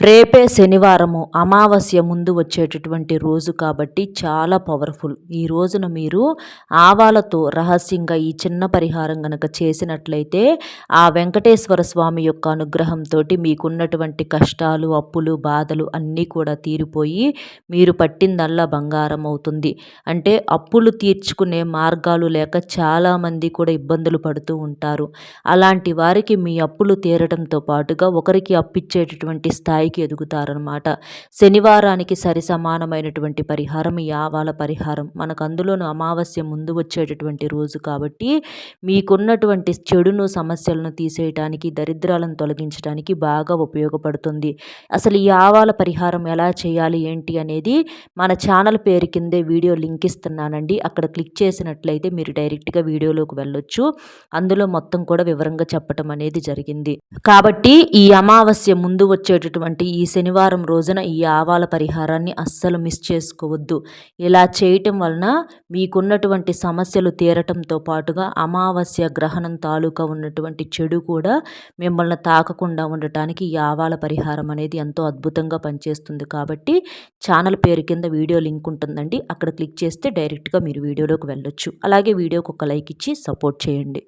రేపే శనివారము అమావాస్య ముందు వచ్చేటటువంటి రోజు కాబట్టి చాలా పవర్ఫుల్. ఈ రోజున మీరు ఆవాలతో రహస్యంగా ఈ చిన్న పరిహారం గనక చేసినట్లయితే ఆ వెంకటేశ్వర స్వామి యొక్క అనుగ్రహంతో మీకున్నటువంటి కష్టాలు అప్పులు బాధలు అన్నీ కూడా తీరిపోయి మీరు పట్టిందల్లా బంగారం అవుతుంది. అంటే అప్పులు తీర్చుకునే మార్గాలు లేక చాలామంది కూడా ఇబ్బందులు పడుతూ ఉంటారు. అలాంటి వారికి మీ అప్పులు తీరడంతో పాటుగా ఒకరికి అప్పిచ్చేటటువంటి స్థాయి పైకి ఎదుగుతారనమాట శనివారానికి సరి సమానమైనటువంటి పరిహారం ఈ ఆవాల పరిహారం. మనకు అందులోనూ అమావాస్య ముందు వచ్చేటటువంటి రోజు కాబట్టి మీకున్నటువంటి చెడును సమస్యలను తీసేయటానికి దరిద్రాలను తొలగించడానికి బాగా ఉపయోగపడుతుంది. అసలు ఈ ఆవాల పరిహారం ఎలా చేయాలి ఏంటి అనేది మన ఛానల్ పేరు కిందే వీడియో లింక్ ఇస్తున్నానండి. అక్కడ క్లిక్ చేసినట్లయితే మీరు డైరెక్ట్గా వీడియోలోకి వెళ్ళొచ్చు. అందులో మొత్తం కూడా వివరంగా చెప్పటం అనేది జరిగింది. కాబట్టి ఈ అమావాస్య ముందు వచ్చేటటువంటి అంటే ఈ శనివారం రోజున ఈ ఆవాల పరిహారాన్ని అస్సలు మిస్ చేసుకోవద్దు. ఇలా చేయటం వలన మీకున్నటువంటి సమస్యలు తీరటంతో పాటుగా అమావాస్య గ్రహణం తాలూకా ఉన్నటువంటి చెడు కూడా మిమ్మల్ని తాకకుండా ఉండటానికి ఈ ఆవాల పరిహారం అనేది ఎంతో అద్భుతంగా పనిచేస్తుంది. కాబట్టి ఛానల్ పేరు కింద వీడియో లింక్ ఉంటుందండి. అక్కడ క్లిక్ చేస్తే డైరెక్ట్గా మీరు వీడియోలోకి వెళ్ళొచ్చు. అలాగే వీడియోకి ఒక లైక్ ఇచ్చి సపోర్ట్ చేయండి.